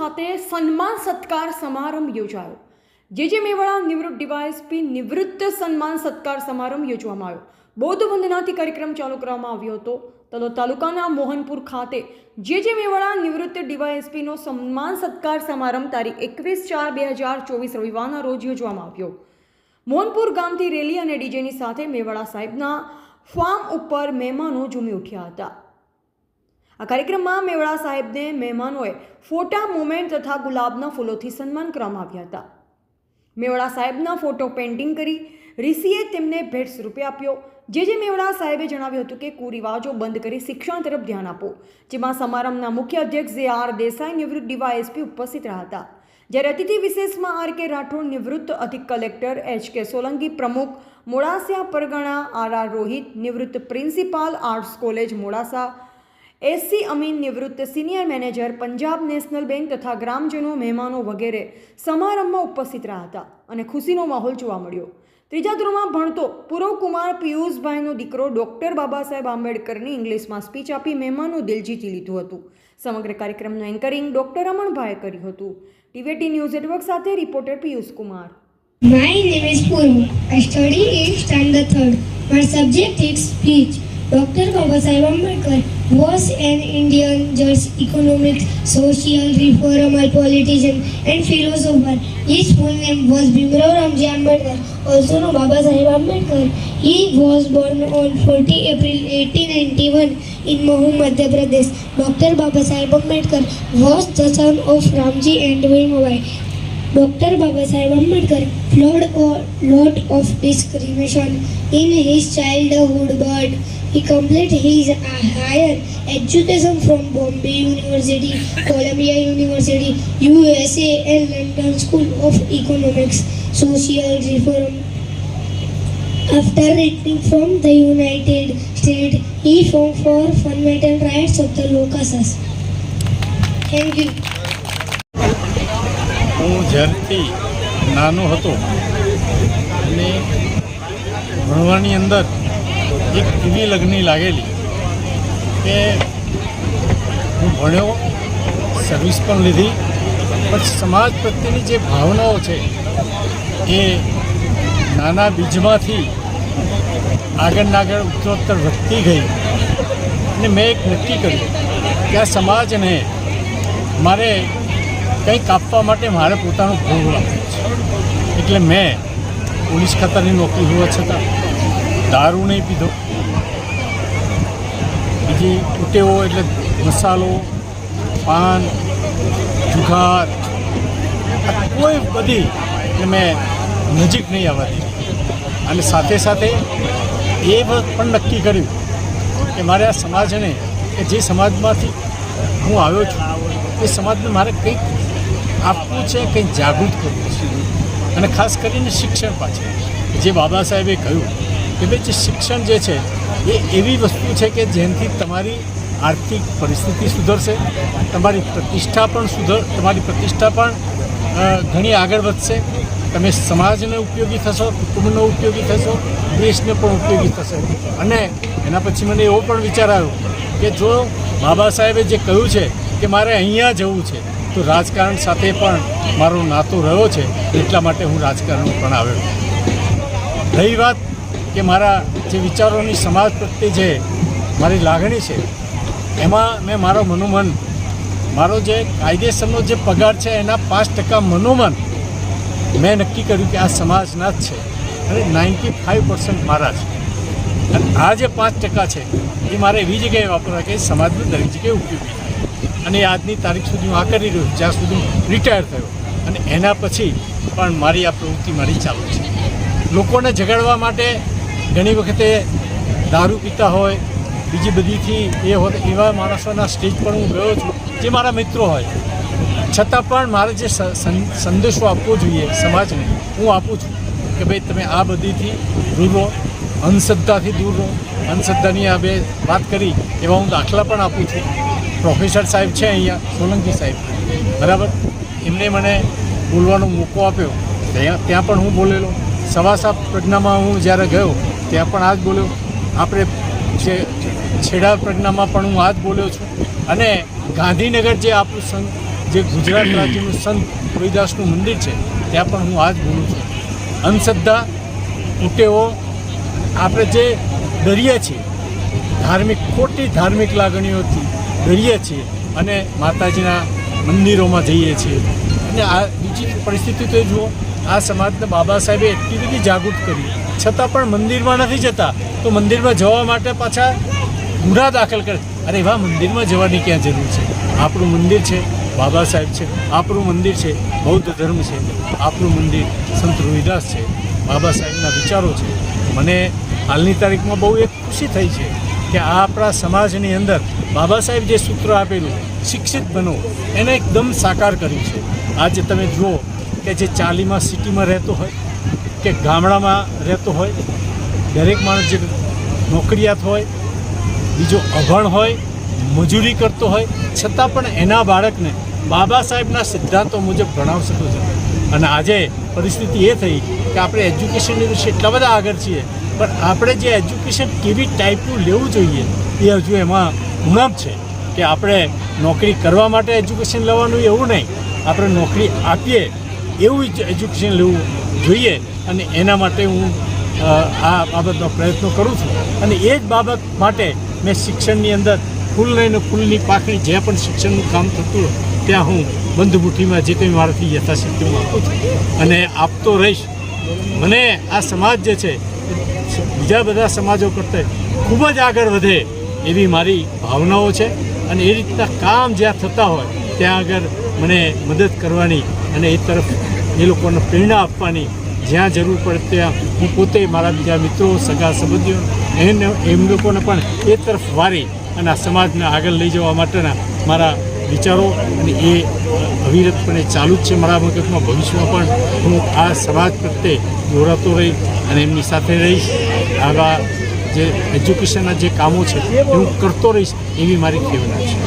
ખાતે સન્માન સત્કાર સમારંભ યોજાયો, જે જે મેવાડા નિવૃત્ત ડીવાયએસપી નિવૃત્ત સન્માન સત્કાર સમારંભ યોજવામાં આવ્યો. બૌદ્ધ વંદનાથી કાર્યક્રમ ચાલુ કરવામાં આવ્યો હતો. તલોદ તાલુકાના મોહનપુર ખાતે જે જે મેવાડા નિવૃત્ત ડીવાયએસપીનો સન્માન સત્કાર સમારંભ તારીખ એકવીસ ચાર બે હજાર ચોવીસ રવિવારના રોજ યોજવામાં આવ્યો. મોહનપુર ગામથી રેલી અને ડીજેની સાથે મેવાડા સાહેબના ફાર્મ ઉપર મહેમાનો ઝૂમી ઉઠ્યા હતા. આ કાર્યક્રમમાં મેવડા સાહેબને મહેમાનોએ ફોટા, મુમેન્ટ તથા ગુલાબના ફૂલોથી સન્માન કરવામાં આવ્યા હતા. મેવડા સાહેબના ફોટો પેઇન્ટિંગ કરી ઋષિએ તેમને ભેટ સ્વરૂપે આપ્યો. જે જે મેવડા સાહેબે જણાવ્યું હતું કે કુરિવાજો બંધ કરી શિક્ષણ તરફ ધ્યાન આપો. જેમાં સમારંભના મુખ્ય અધ્યક્ષ જે આર દેસાઈ નિવૃત્ત ડીવાયએસપી ઉપસ્થિત રહ્યા હતા. જ્યારે અતિથિ વિશેષમાં આર કે રાઠોડ નિવૃત્ત અધિક કલેક્ટર એચ કે સોલંકી પ્રમુખ મોડાસિયા પરગણા, આર આર રોહિત, નિવૃત્ત principal arts college Modasa SC Amin નિવૃત્ત senior manager Punjab National Bank તથા ગ્રામજનો મહેમાનો વગેરે સમારંભમાં ઉપસ્થિત રહ્યા હતા અને ખુશીનો માહોલ જોવા મળ્યો ત્રીજા ધોરણમાં ભણતો પૂર્વ કુમાર પિયુષભાઈનો દીકરો ડૉક્ટર બાબા સાહેબ આંબેડકરની ઇંગ્લિશમાં સ્પીચ આપી મહેમાનનું દિલ જીતી લીધું હતું સમગ્ર કાર્યક્રમનું એન્કરિંગ ડૉક્ટર રમણભાઈએ કર્યું હતું ટીવેટી ન્યૂઝ નેટવર્ક સાથે reporter Piyush Kumar My name is Purva. I study in standard third. My subject is speech. Dr. Babasaheb Ambedkar was an Indian judge, economics, social reformer, politician, and philosopher. His full name was Bhimrao Ramji Ambedkar, also known Babasaheb Ambedkar. He was born on 40 April 1891 in Mahoo, Madhya Pradesh. Dr. Babasaheb Ambedkar was the son of Ramji and Bhimbai. Dr. Babasaheb Ambedkar flowed a lot of discrimination in his childhood, but he completed his higher education from Bombay University, Columbia University, USA, and London School of Economics, Social Reform. After returning from the United States, he fought for fundamental rights of the Locusts. Thank you. હું જ્યારથી નાનો હતો અને ભણવાની અંદર એક એવી લગ્ની લાગેલી કે હું ભણ્યો સર્વિસ પણ લીધી, પણ સમાજ પ્રત્યેની જે ભાવનાઓ છે એ નાના બીજમાંથી આગળના આગળ ઉત્તરોત્તર વધતી ગઈ. અને મેં એક નક્કી કર્યું કે આ સમાજને મારે કંઈક આપવા માટે મારે પોતાનું ભોગ આપવું છે. એટલે મેં પોલીસ ખાતાની નોકરી હોવા છતાં દારૂ નહીં પીધો. બીજી તૂટેવો એટલે મસાલો, પાન, જુગાર, કોઈ બધી મેં નજીક નહીં આવવા અને સાથે સાથે એ પણ નક્કી કર્યું કે મારે આ સમાજને, કે જે સમાજમાંથી હું આવ્યો છું, એ સમાજને મારે કંઈક આપવું છે, કંઈક જાગૃત કરવું છે. અને ખાસ કરીને શિક્ષણ પાછળ. જે બાબા સાહેબે કહ્યું કે જે શિક્ષણ જે છે, એ એવી વસ્તુ છે કે જેનાથી તમારી આર્થિક પરિસ્થિતિ સુધરશે, તમારી પ્રતિષ્ઠા પણ સુધર, તમારી પ્રતિષ્ઠા પણ ઘણી આગળ વધશે. તમે સમાજને ઉપયોગી થશો, કુટુંબનો ઉપયોગી થશો, દેશને પણ ઉપયોગી થશે. અને એના પછી મને એવો પણ વિચાર આવ્યો કે જો બાબા સાહેબે જે કહ્યું છે કે મારે અહીંયા જવું છે, તો રાજકારણ સાથે પણ મારો નાતો રહ્યો છે, એટલા માટે હું રાજકારણ પણ આવ્યો રહી વાત કે મારા જે વિચારોની સમાજ પ્રત્યે જે મારી લાગણી છે, એમાં મેં મારો મનોમન, મારો જે કાયદેસરનો જે પગાર છે, એના પાંચ ટકા મનોમન મેં નક્કી કર્યું કે આ સમાજના જ છે. અને નાઇન્ટી ફાઇવ પર્સન્ટ મારા છે. અને આ જે પાંચ ટકા છે, એ મારે એવી જગ્યાએ વાપરવા કે સમાજને દરેક જગ્યાએ ઉપયોગી થાય. અને આજની તારીખ સુધી હું આ કરી રહ્યો જ્યાં સુધી રિટાયર થયો. અને એના પછી પણ મારી આ પ્રવૃત્તિ મારી ચાલુ છે. લોકોને જગાડવા માટે ઘણી વખતે દારૂ પીતા હોય, બીજી બધીથી એ હોય એવા માણસોના સ્ટેજ પર હું ગયો છું જે મારા મિત્રો હોય. છતાં પણ મારે જે સંદેશો આપવો જોઈએ સમાજને, હું આપું છું કે ભાઈ તમે આ બધીથી દૂર રહો, અંધશ્રદ્ધાથી દૂર રહો. અંધશ્રદ્ધાની આ બે વાત કરી એવા હું દાખલા પણ આપું છું. પ્રોફેસર સાહેબ છે અહીંયા, સોલંકી સાહેબ. બરાબર? એમને મને બોલવાનો મોકો આપ્યો. ત્યાં ત્યાં પણ હું બોલેલો. સવાસા પ્રજ્ઞામાં હું જ્યારે ગયો ત્યાં પણ આ જ બોલ્યો. આપણે જે છેડા પ્રજ્ઞામાં પણ હું આ જ બોલ્યો છું. અને ગાંધીનગર જે આપણું સંત જે ગુજરાત રાજ્યનું સંત રવિદાસનું મંદિર છે, ત્યાં પણ હું આ જ બોલું છું. અંધશ્રદ્ધા, ઉટેવો, આપણે જે ડરીએ છીએ, ધાર્મિક, ખોટી ધાર્મિક લાગણીઓથી ડરીએ છીએ અને માતાજીના મંદિરોમાં જઈએ છીએ. અને આ બીજી પરિસ્થિતિ તો જુઓ આ સમાજને બાબા સાહેબે એટલી બધી જાગૃત કરી. છતાં પણ મંદિરમાં નથી જતા, તો મંદિરમાં જવા માટે પાછા ગુના દાખલ કરે. અરે એવા મંદિરમાં જવાની ક્યાં જરૂર છે? આપણું મંદિર છે, બાબા સાહેબ છે, આપણું મંદિર છે, બૌદ્ધ ધર્મ છે, આપણું મંદિર સંત રોહિદાસ છે, બાબા સાહેબના વિચારો છે. મને હાલની તારીખમાં બહુ એક ખુશી થઈ છે કે આ આપણા સમાજની અંદર બાબા સાહેબ જે સૂત્ર આપેલું, શિક્ષિત બનો, એને એકદમ સાકાર કર્યું છે. આજે તમે જુઓ કે જે ચાલીમાં સિટીમાં રહેતો હોય, કે ગામડામાં રહેતો હોય, દરેક માણસ જે નોકરિયાત હોય, બીજો અભણ હોય, મજૂરી કરતો હોય, છતાં પણ એના બાળકને બાબા સાહેબના સિદ્ધાંતો મુજબ ભણાવશતો છે. અને આજે પરિસ્થિતિ એ થઈ કે આપણે એજ્યુકેશનની વિશે એટલા બધા આગળ છીએ, પણ આપણે જે એજ્યુકેશન કેવી ટાઈપનું લેવું જોઈએ, એ હજુ એમાં ઉણપ છે. કે આપણે નોકરી કરવા માટે એજ્યુકેશન લેવાનું એવું નહીં. આપણે નોકરી આપીએ એવું જ એજ્યુકેશન લેવું જોઈએ અને એના માટે હું આ બાબતનો પ્રયત્ન કરું છું. અને એ જ બાબત માટે મેં શિક્ષણની અંદર ફૂલ લઈને ફૂલની પાકડી જ્યાં પણ શિક્ષણનું કામ થતું હોય, ત્યાં હું બંધ જે કંઈ મારાથી યથાશક્તિ હું આપું છું. અને આપતો રહીશ. મને આ સમાજ જે છે બીજા બધા સમાજો કરતાં ખૂબ જ આગળ વધે એવી મારી ભાવનાઓ છે. અને એ રીતના કામ જ્યાં થતા હોય ત્યાં આગળ મને મદદ કરવાની અને એ તરફ એ લોકોને પ્રેરણા આપવાની જ્યાં જરૂર પડે ત્યાં હું પોતે મારા બીજા મિત્રો, સગા સંબંધીઓ એને એમ લોકોને પણ એ તરફ વારી અને આ સમાજને આગળ લઈ જવા માટેના મારા વિચારો અને એ અવિરતપણે ચાલુ જ છે મારા મગજમાં. ભવિષ્યમાં પણ હું આ સમાજ પ્રત્યે દોરાતો રહી અને એમની સાથે રહીશ. આવા જે એજ્યુકેશનના જે કામો છે એ હું કરતો રહીશ એવી મારી પ્રેરણા છે.